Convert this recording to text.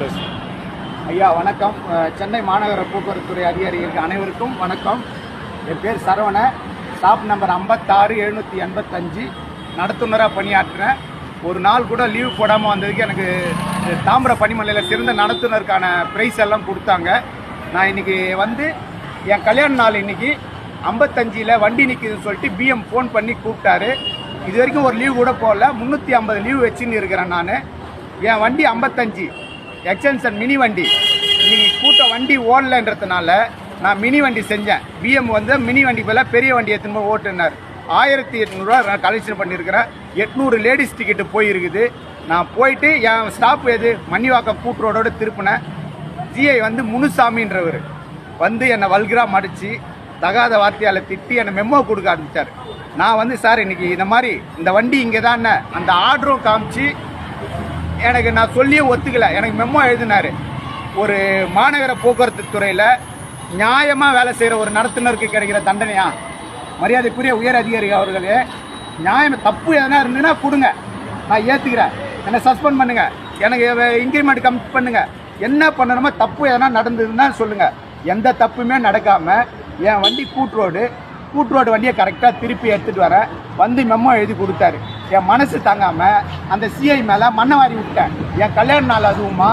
பேசுகிறேன் ஐயா வணக்கம். சென்னை மாநகர போக்குவரத்துறை அதிகாரிகளுக்கு அனைவருக்கும் வணக்கம். என் பேர் சரவண. ஸ்டாப் நம்பர் ஐம்பத்தாறு எழுநூற்றி எண்பத்தஞ்சு. நடத்துனராக பணியாற்றுறேன். ஒரு நாள் கூட லீவ் போடாமல் வந்ததுக்கு எனக்கு தாமிர பனிமலையில் சிறந்த நடத்துனருக்கான ப்ரைஸ் எல்லாம் கொடுத்தாங்க. நான் இன்னைக்கு வந்து என் கல்யாண நாள் இன்னைக்கு ஐம்பத்தஞ்சில் வண்டி நிற்குதுன்னு சொல்லிட்டு பிஎம் ஃபோன் பண்ணி கூப்பிட்டாரு. இது வரைக்கும் ஒரு லீவ் கூட போடல. முந்நூற்றி ஐம்பது லீவ் வச்சுன்னு இருக்கிறேன் நான். என் வண்டி ஐம்பத்தஞ்சு. எக்ஸ்டென்ஷன் மினி வண்டி. இன்றைக்கி கூட்ட வண்டி ஓடலைன்றதுனால நான் மினி வண்டி செஞ்சேன். பிஎம் வந்து மினி வண்டி போல பெரிய வண்டி எத்தனை போய் ஓட்டுனார். ஆயிரத்தி எட்நூறுரூவா நான் கலெக்ஷன் பண்ணியிருக்கிறேன் எட்நூறு லேடிஸ் டிக்கெட்டு போயிருக்குது. நான் போயிட்டு என் ஸ்டாப் எது? மணிவாக்கம் கூட்டுரோடோட திருப்பினேன். ஜிஐ வந்து முனுசாமின்றவர். வந்து என்னை வல்கரா மடித்து தகாத வார்த்தையால் திட்டி என்னை மெமோ கொடுக்க ஆரம்பித்தார் நான் வந்து சார் இன்றைக்கி இந்த மாதிரி இந்த வண்டி இங்கே தான் அந்த ஆர்டரும் காமிச்சு எனக்கு நான் சொல்லியே ஒத்துக்கல. எனக்கு மெம்மோ எழுதினாரு. ஒரு மாநகர போக்குவரத்து துறையில் நியாயமாக வேலை செய்கிற ஒரு நடத்துனருக்கு கிடைக்கிற தண்டனையா? மரியாதைக்குரிய உயர் அதிகாரி அவர்களே நியாயம் தப்பு எதனா இருந்ததுன்னா கொடுங்க. நான் ஏற்றுக்கிறேன் என்னை சஸ்பெண்ட் பண்ணுங்க. எனக்கு இன்க்ரிமெண்ட் கம் பண்ணுங்க. என்ன பண்ணணுமோ தப்பு எதனா நடந்ததுன்னா சொல்லுங்கள் எந்த தப்புமே நடக்காமல் என் வண்டி கூட்டுறோடு கூட்ரோடு வண்டியை கரெக்டாக திருப்பி எடுத்துகிட்டு வரேன் வந்து மெம்மோ எழுதி கொடுத்தாரு. என் மனசு தங்காமல் அந்த சிஐ மேலே மண்ணை வாரி விட்டேன். என் கல்யாண நாள் அதுவுமா?